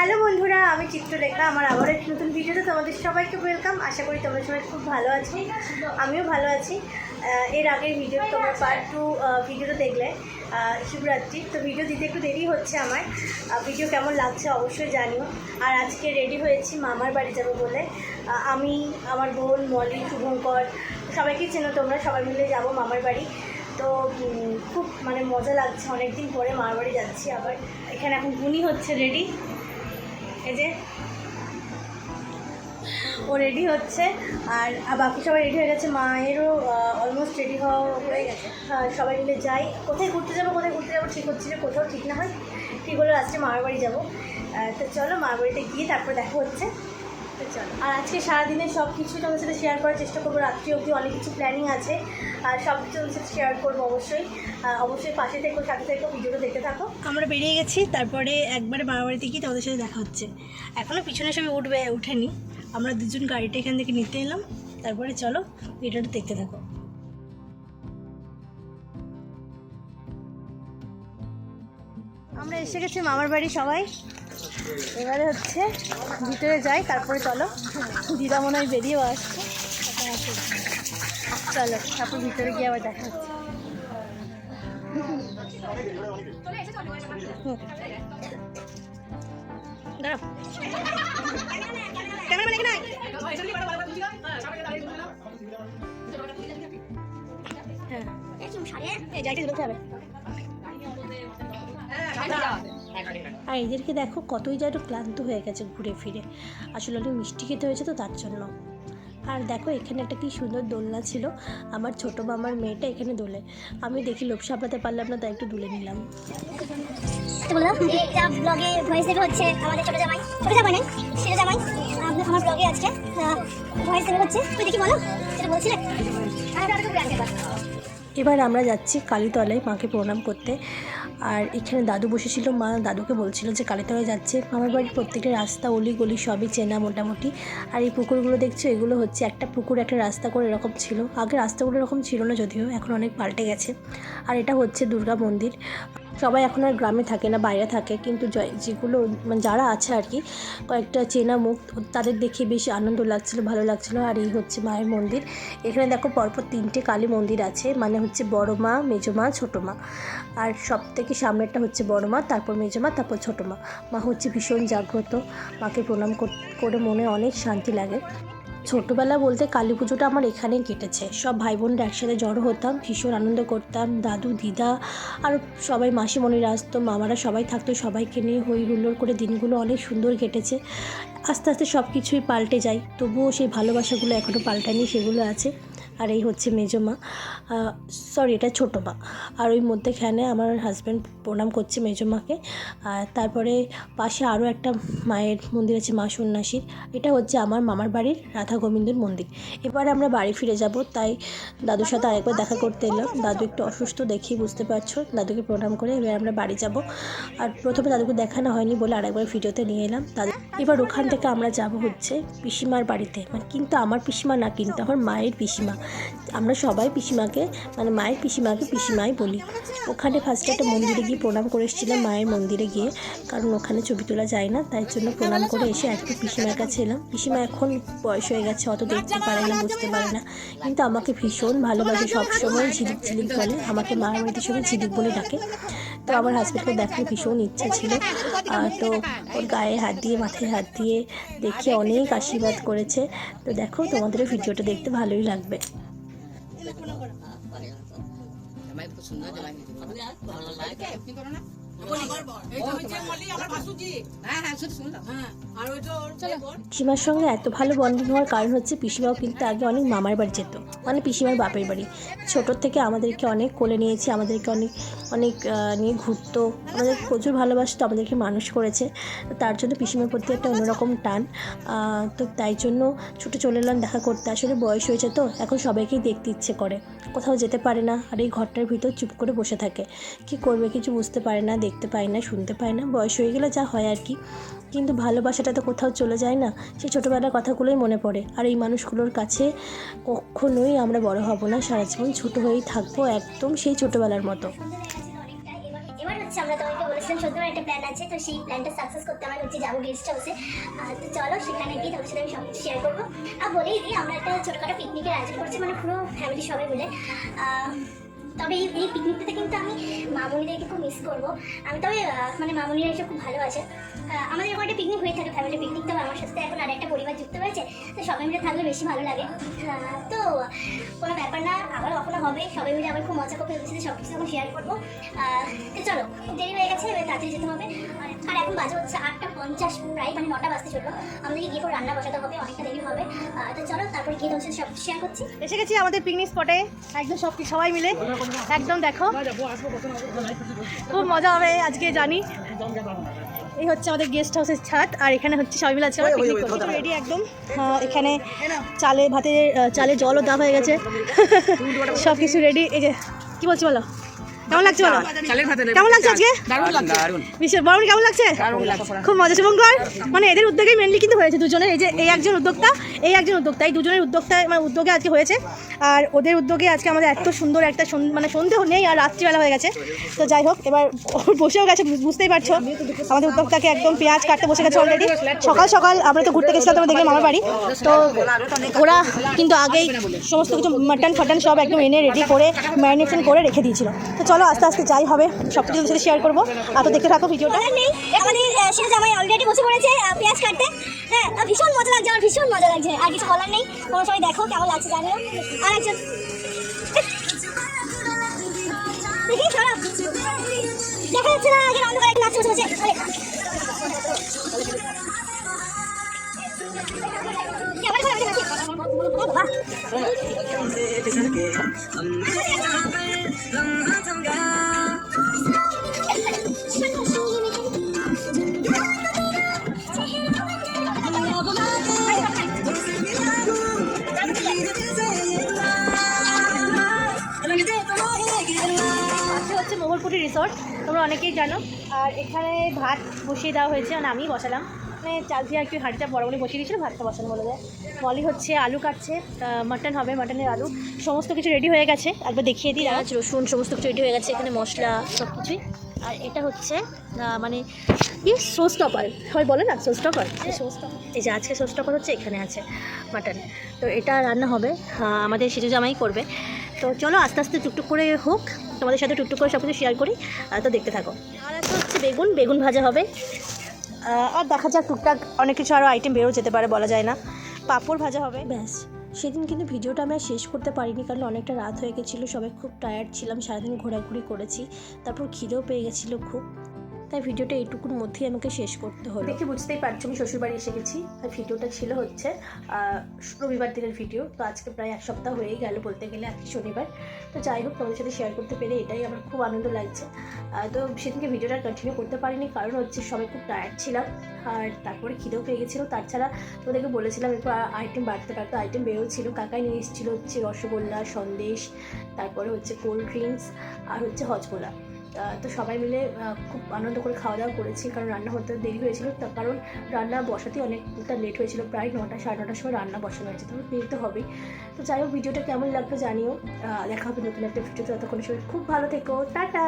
Hello বন্ধুরা, আমি চিত্রলেখা, আমার আবার একটি নতুন ভিডিওতে তোমাদের সবাইকে ওয়েলকাম আশা করি তোমরা সবাই খুব ভালো আছো, আমিও ভালো আছি। এর আগের ভিডিও তোমরা পার্ট টু ভিডিওটা দেখলে শিবরাত্রি। তো ভিডিও দিতে একটু দেরি হচ্ছে আমার। ভিডিও কেমন লাগছে অবশ্যই জানিও। আর আজকে রেডি হয়েছি, মামার বাড়ি যাব বলে। আমি, আমার বোন, মলি, শুভঙ্কর, সবাইকে চেনো তোমরা, সবাই মিলে যাব মামার বাড়ি। তো খুব মানে মজা লাগছে। অনেক দিন পরে মামার বাড়ি যাচ্ছি আবার। এখানে এখন গুনি হচ্ছে রেডি এই যে, ও রেডি হচ্ছে। আর বাকি সবাই রেডি হয়ে গেছে। মায়েরও অলমোস্ট রেডি হওয়া হয়ে গেছে। সবাই মিলে যাই। কোথায় ঘুরতে যাব, কোথায় ঘুরতে যাব ঠিক হচ্ছে যে কোথাও ঠিক না হয়। ঠিক হলো লাস্টে মামার বাড়ি যাব। তো চলো মামার বাড়িতে গিয়ে তারপর দেখা হচ্ছে। আর আজকে সারাদিনের সব কিছু তোমাদের সাথে শেয়ার করার চেষ্টা করব। রাত্রি অবধি অনেক কিছু প্ল্যানিং আছে। আর সব কিছু তোমাদের সাথে শেয়ার করব অবশ্যই। অবশ্যই পাশে থেকো, সাথে থেকো, ভিডিওটা দেখতে থাকো। আমরা বেরিয়ে গেছি, তারপরে একবারে বাবা বাড়িতে গিয়ে তোমাদের সাথে দেখা হচ্ছে। এখনও পিছনে সবাই উঠবে, উঠেনি। আমরা দুজন গাড়িটা এখান থেকে নিতে এলাম। তারপরে চলো, ভিডিওটা দেখতে থাকো। আমরা এসে গেছি মামার বাড়ি সবাই। এবারে হচ্ছে ভিতরে যাই, তারপরে চলো। দিদা মনে হয় বেরিয়েও আসছে। চলো, তারপর ভিতরে গিয়ে আবার দেখা হচ্ছে। হ্যাঁ। এই যাইতে হবে আর এদেরকে দেখো কতই যেন ক্লান্ত হয়ে গেছে ঘুরে ফিরে। আসলে অনেক মিষ্টি খেতে হয়েছে তো তার জন্য। আর দেখো এখানে একটা কি সুন্দর দোলনা ছিল, আমার ছোটো মামার মেয়েটা এখানে দোলে। আমি দেখি লোভ সামলাতে পারলাম না, তাই একটু দুলে নিলাম। দেবে হচ্ছে আমার ব্লগে আজকে ভয়েস হচ্ছে। দেখি বলো, সেটা বলছিলে? আর এবার আমরা যাচ্ছি কালীতলায় মাকে প্রণাম করতে। আর এখানে দাদু বসেছিল, মা দাদুকে বলছিল যে কালীতলায় যাচ্ছে। আমার বাড়ির প্রত্যেকটা রাস্তা অলি গলি সবই চেনা মোটামুটি। আর এই পুকুরগুলো দেখছ, এগুলো হচ্ছে একটা পুকুর, একটা রাস্তা করে এরকম ছিল। আগে রাস্তাগুলো এরকম ছিল না, যদিও এখন অনেক পাল্টে গেছে। আর এটা হচ্ছে দুর্গা মন্দির। সবাই এখন আর গ্রামে থাকে না, বাইরে থাকে। কিন্তু যেগুলো মানে যারা আছে আর কি, কয়েকটা চেনা মুখ, তাদের দেখে বেশ আনন্দ লাগছিল, ভালো লাগছিল। আর এই হচ্ছে মায়ের মন্দির। এখানে দেখো পরপর তিনটে কালী মন্দির আছে মানে হচ্ছে বড় মা, মেজো মা, ছোটো মা। আর সব থেকে সামনেরটা হচ্ছে বড় মা, তারপর মেজো মা, তারপর ছোটো মা। মা হচ্ছে ভীষণ জাগ্রত। মাকে প্রণাম করে মনে অনেক শান্তি লাগে। ছোটোবেলা বলতে কালী পুজোটা আমার এখানেই কেটেছে। সব ভাই বোনরা একসাথে জড়ো হতাম, ভীষণ আনন্দ করতাম। দাদু, দিদা, আর সবাই মাসিমণিরা আসতো, মামারা সবাই থাকতো, সবাইকে নিয়ে হই হুল্লোড় করে দিনগুলো অনেক সুন্দর কেটেছে। আস্তে আস্তে সব কিছুই পাল্টে যায়, তবুও সেই ভালোবাসাগুলো এখনও পাল্টায়নি, সেগুলো আছে। আর এই হচ্ছে মেজো মা। সরি এটা ছোটো মা। আর ওই মধ্যেখানে আমার হাজব্যান্ড প্রণাম করছে মেজো মাকে। আর তারপরে পাশে আরও একটা মায়ের মন্দির আছে, মা সন্ন্যাসীর। এটা হচ্ছে আমার মামার বাড়ির রাধা গোবিন্দর মন্দির। এবার আমরা বাড়ি ফিরে যাব, তাই দাদুর সাথে আরেকবার দেখা করতে এলাম। দাদু একটু অসুস্থ দেখি, বুঝতে পারছ? দাদুকে প্রণাম করে এবার আমরা বাড়ি যাব। আর প্রথমে দাদুকে দেখানো হয়নি বলে আরেকবার ভিডিওতে নিয়ে এলাম। দাদু, এবার ওখান থেকে আমরা যাব হচ্ছে পিসিমার বাড়িতে। মানে কিন্তু আমার পিসিমা না, কিন্তু আমার মায়ের পিসিমা। আমরা সবাই পিসিমাকে মানে মায়ের পিসিমাকে পিসিমাই বলি। ওখানে ফার্স্টে একটা মন্দিরে গিয়ে প্রণাম করে এসেছিলাম, মায়ের মন্দিরে গিয়ে। কারণ ওখানে ছবি তোলা যায় না, তাই জন্য প্রণাম করে এসে একটু পিসিমার কাছে এলাম। পিসিমা এখন বয়স হয়ে গেছে, অত দেখতে পারে না, বুঝতে পারে না। কিন্তু আমাকে ভীষণ ভালোবাসে, সবসময় ঝিলিক ঝিলিক বলে। আমাকে মায়ের বাড়িতে সবাই ঝিলিক বলে ডাকে। তো আমার হাজব্যান্ডকে দেখার ভীষণ ইচ্ছা ছিল। তো ওর গায়ে হাত দিয়ে, মাথায় হাত দিয়ে দেখে অনেক আশীর্বাদ করেছে। তো দেখো, তোমাদের ভিডিওটা দেখতে ভালোই লাগবে। ভালো লাগে হ্যাঁ হ্যাঁ শুনলাম। পিসিমার সঙ্গে এত ভালো বন্ডিং হওয়ার কারণ হচ্ছে পিসিমাও কিন্তু আগে অনেক মামার বাড়ি যেত মানে পিসিমার বাপের বাড়ি। ছোটোর থেকে আমাদেরকে অনেক কোলে নিয়েছে আমাদেরকে অনেক অনেক নিয়ে ঘুরতো আমাদের প্রচুর ভালোবাসতো আমাদেরকে মানুষ করেছে। তার জন্য পিসিমার প্রতি একটা অন্যরকম টান তো তাই জন্য ছুটে চলে এলাম দেখা করতে। আসলে বয়স হয়েছে তো এখন সবাইকেই দেখতে ইচ্ছে করে। কোথাও যেতে পারে না আর এই ঘরটার ভিতর চুপ করে বসে থাকে। কি করবে কিছু বুঝতে পারে না, দেখতে পায় না, শুনতে পায় না, বয়স হয়ে গেলে যা হয় আর কি। কিন্তু ভালোবাসাটা তো কোথাও চলে যায় না সেই ছোটোবেলার কথাগুলোই মনে পড়ে। আর এই মানুষগুলোর কাছে কখনোই আমরা বড় হব না, সারা জীবন ছোটো হয়েই থাকব একদম সেই ছোটোবেলার মতো। হচ্ছে আমরা তোমাকে বলেছিলাম সত্যি একটা প্ল্যান আছে, তো সেই প্ল্যানটা সাকসেস করতে আমার হচ্ছে যাব গেস্ট হাউসে তো চলো, সেখানে গিয়ে তোমার সাথে আমি সব কিছু শেয়ার করব। আর বলেই দিই, আমরা একটা ছোটোখাটো পিকনিকের আয়োজন করছি মানে পুরো ফ্যামিলি সবাই মিলে। তবে এই এই পিকনিকটাতে কিন্তু আমি মামুনিদেরকে খুব মিস করব। আমি তবে মানে মামুনিরা এসে খুব ভালো আছে আমাদের একটা পিকনিক হয়ে থাকে ফ্যামিলি পিকনিক তবে আমার সাথে এখন আর একটা পরিবার যুক্ত হয়েছে তো সবাই মিলে থাকলে বেশি ভালো লাগে। তো কোনো ব্যাপার না, আবার কখনো হবে, সবাই মিলে আবার খুব মজা করবে সব কিছু এখন শেয়ার করব। তো চলো, দেরি হয়ে গেছে, এবার তাড়াতাড়ি যেতে হবে। এখন বাজে হচ্ছে আটটা পঞ্চাশ প্রায় মানে নটা বাজতে চলল আমাদেরকে গিয়ে পর রান্না বসাতে হবে অনেকটা দেরি হবে তো চলো তারপরে গিয়ে তোমার সব শেয়ার করছি এসে গেছি আমাদের পিকনিক স্পটে একদম সব সবাই মিলে একদম দেখো খুব মজা হবে আজকে জানি এই হচ্ছে আমাদের গেস্ট হাউসের ছাদ আর এখানে হচ্ছে সবাই মিলে আজকে রেডি একদম এখানে চালে ভাতে চালে জলও দেওয়া হয়ে গেছে সব কিছু রেডি এই যে কি বলছি বলো কেমন লাগছে বলো? চালের ভাতে কেমন লাগছে আজকে? দারুণ লাগছে। বিশ্বের বরণ কেমন লাগছে? দারুণ লাগছে। খুব মজা। শুভঙ্কর মানে এদের উদ্যোগে মেনলি কিন্তু হয়েছে দুজনের এই যে এই একজন উদ্যোক্তা এই একজন উদ্যোক্তা এই দুজনের উদ্যোক্তা মানে উদ্যোগে আজকে হয়েছে। আর ওদের উদ্যোগে আজকে আমাদের এত সুন্দর একটা মানে সন্দেহ নেই আর রাত্রিবেলা হয়ে গেছে। তো যাই হোক, এবার বসেও গেছে, বুঝ- বুঝতেই পারছ। আমাদের উদ্যোক্তাকে একদম পেঁয়াজ কাটতে বসে গেছে অলরেডি সকাল সকাল আমরা তো ঘুরতে গেছিলাম, তোমার দেখলে মামার বাড়ি। তো ওরা কিন্তু আগেই সমস্ত কিছু মাটন ফাটন সব একদম এনে রেডি করে ম্যারিনেশন করে রেখে দিয়েছিল। তো চলো আস্তে আস্তে যাই হবে সব কিছু সাথে শেয়ার করব। আর তো দেখতে থাকো ভিডিওটা। নেই সেটা জামাই অলরেডি বসে পেঁয়াজ কাটতে। হ্যাঁ ভীষণ মজা লাগছে, আমার ভীষণ মজা লাগছে, আর কিছু বলার নেই। তোমরা সবাই দেখো কেমন লাগছে, জানিও। আর একজন দেখি সরা দেখা যাচ্ছে না আগে অন্ধকারে নাচছে বসে বসে আরে নাচে। বাবা। আজকে রিসর্ট তোমরা অনেকেই জানো। আর এখানে ভাত বসিয়ে দেওয়া হয়েছে মানে আমি বসালাম। মানে চাল দিয়ে একটু হাঁড়িটা বড় বলে বসিয়ে দিয়েছিল ভাতটা বসানো বলে। দেয় মলি হচ্ছে আলু কাটছে মাটন হবে মাটনের আলু। সমস্ত কিছু রেডি হয়ে গেছে একবার দেখিয়ে দিই পেঁয়াজ রসুন সমস্ত কিছু রেডি হয়ে গেছে এখানে মশলা সব কিছুই আর এটা হচ্ছে মানে কি সোস টপার হয় বলে না সোস টপার সোস এই যে আজকে সোস টপার হচ্ছে এখানে আছে মাটন তো এটা রান্না হবে আমাদের সিজু জামাই করবে। তো চলো আস্তে আস্তে টুকটুক করে হোক, তোমাদের সাথে টুকটুক করে সব কিছু শেয়ার করি আর তো দেখতে থাকো। আর একটা হচ্ছে বেগুন বেগুন ভাজা হবে। আর দেখা যাক টুকটাক অনেক কিছু আরও আইটেম বেরো যেতে পারে, বলা যায় না। পাঁপড় ভাজা হবে। ব্যাস, সেদিন কিন্তু ভিডিওটা আমরা শেষ করতে পারিনি, কারণ অনেকটা রাত হয়ে গেছিল, সবাই খুব টায়ার্ড ছিলাম, সারাদিন ঘোরাঘুরি করেছি, তারপর খিদেও পেয়ে গেছিল খুব। তাই ভিডিওটা এইটুকুর মধ্যেই আমাকে শেষ করতে হলো। দেখে বুঝতেই পারছ, আমি শ্বশুরবাড়ি এসে গেছি। আর ভিডিওটা ছিল হচ্ছে রবিবার দিনের ভিডিও। তো আজকে প্রায় এক সপ্তাহ হয়েই গেল বলতে গেলে, আজকে শনিবার। তো যাই হোক, তোমাদের সাথে শেয়ার করতে পেরে এটাই আমার খুব আনন্দ লাগছে। তো সেদিনকে ভিডিওটা কন্টিনিউ করতে পারিনি, কারণ হচ্ছে সবাই খুব টায়ার্ড ছিলাম। আর তারপরে খিদেও পেয়ে গেছিল। তাছাড়া তোমাদেরকে বলেছিলাম একটু আইটেম বাড়তে পারতো আইটেম বেরোচ্ছিল। কাকাই নিয়ে এসেছিল হচ্ছে রসগোল্লা, সন্দেশ, তারপরে হচ্ছে কোল্ড ড্রিঙ্কস আর হচ্ছে হজগোলা তো সবাই মিলে খুব আনন্দ করে খাওয়া দাওয়া করেছি, কারণ রান্না হতে দেরি হয়েছিল। তার কারণ রান্না বসাতে অনেকটা লেট হয়েছিল, প্রায় নটা, সাড়ে নটার সময় রান্না বসানো হয়েছে তবে নিতে হবেই। তো যাই হোক, ভিডিওটা কেমন লাগল জানিও। দেখা হবে নতুন একটা ভিডিও ততক্ষণ সবাই খুব ভালো থেকো, টাটা!